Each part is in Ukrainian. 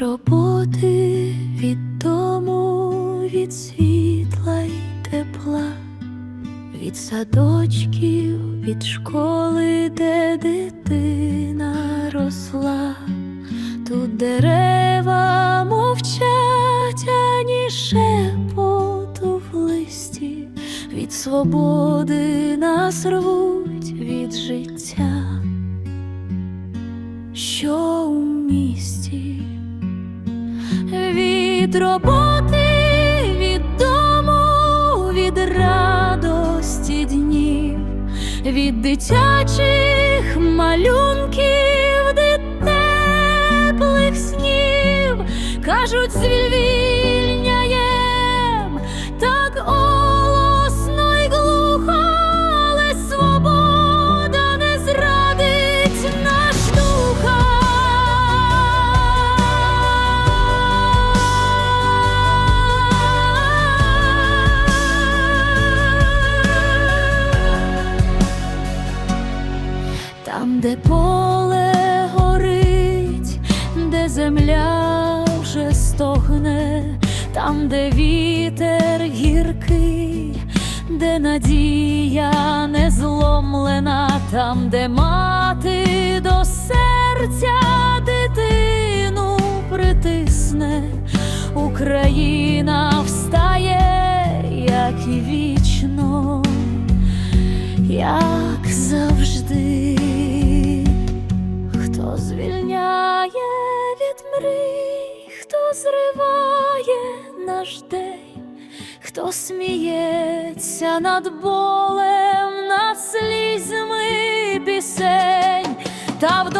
роботи, від дому, від світла й тепла, від садочків, від школи, де дитина росла, тут дерева мовчать, ані шепоту в листі, від свободи нас рвуть від життя роботи, від дому, від радості днів, від дитячих малюнків, де снів, кажуть, звільняєм Там, де поле горить, де земля вже стогне, там, де вітер гіркий, де надія не зломлена, там, де мати до серця дитину притисне, Україна встає, як і вічно. Як мрій, хто зриває наш день, хто сміється над болем, над слізьми пісень, та в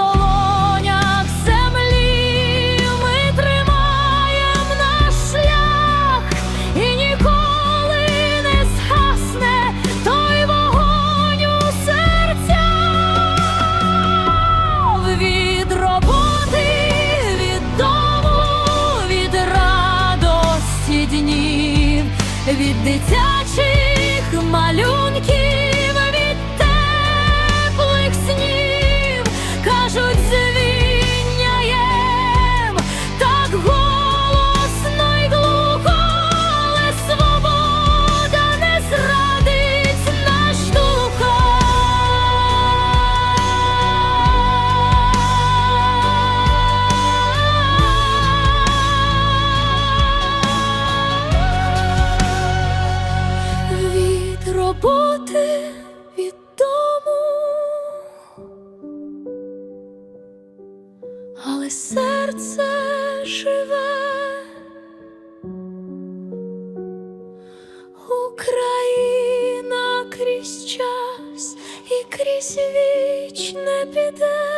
від дитячих малюнків, роботи, від але серце живе. Україна крізь час і крізь віч не піде,